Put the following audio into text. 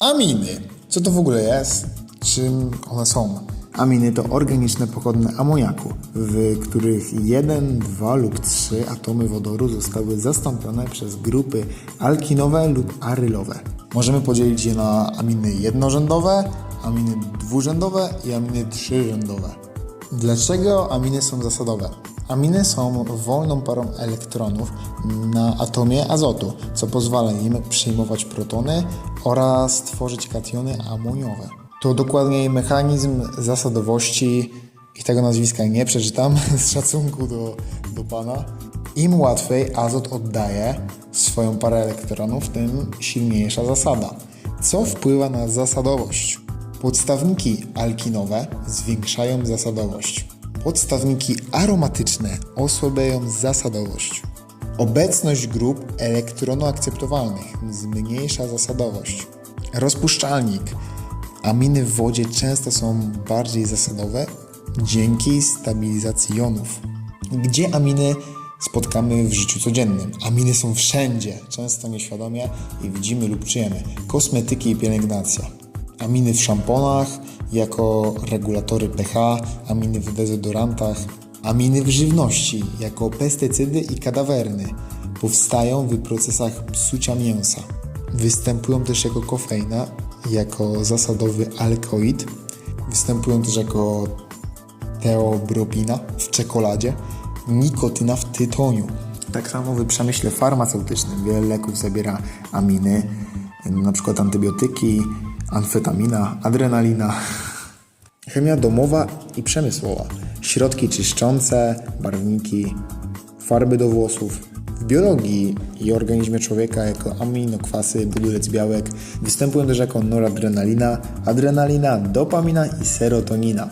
Aminy. Co to w ogóle jest? Czym one są? Aminy to organiczne pochodne amoniaku, w których jeden, dwa lub trzy atomy wodoru zostały zastąpione przez grupy alkinowe lub arylowe. Możemy podzielić je na aminy jednorzędowe, aminy dwurzędowe i aminy trzyrzędowe. Dlaczego aminy są zasadowe? Aminy są wolną parą elektronów na atomie azotu, co pozwala im przyjmować protony oraz tworzyć kationy amoniowe. To dokładniej mechanizm zasadowości i tego nazwiska nie przeczytam z szacunku do, do pana. Im łatwiej azot oddaje swoją parę elektronów, tym silniejsza zasada. Co wpływa na zasadowość? Podstawniki alkinowe zwiększają zasadowość. Podstawniki aromatyczne osłabiają zasadowość. Obecność grup elektronoakceptowalnych zmniejsza zasadowość. Rozpuszczalnik. Aminy w wodzie często są bardziej zasadowe dzięki stabilizacji jonów. Gdzie aminy spotkamy w życiu codziennym? Aminy są wszędzie, często nieświadomie i widzimy lub czujemy. Kosmetyki i pielęgnacja. Aminy w szamponach jako regulatory pH, aminy w dezodorantach, aminy w żywności jako pestycydy i kadawerny. Powstają w procesach psucia mięsa. Występują też jako kofeina, jako zasadowy alkoid. Występują też jako teobrobina w czekoladzie, nikotyna w tytoniu. Tak samo w przemyśle farmaceutycznym wiele leków zawiera aminy, przykład antybiotyki, amfetamina, adrenalina. Chemia domowa i przemysłowa. Środki czyszczące, barwniki, farby do włosów. W biologii i organizmie człowieka jako aminokwasy, budulec białek występują też jako noradrenalina, adrenalina, dopamina i serotonina.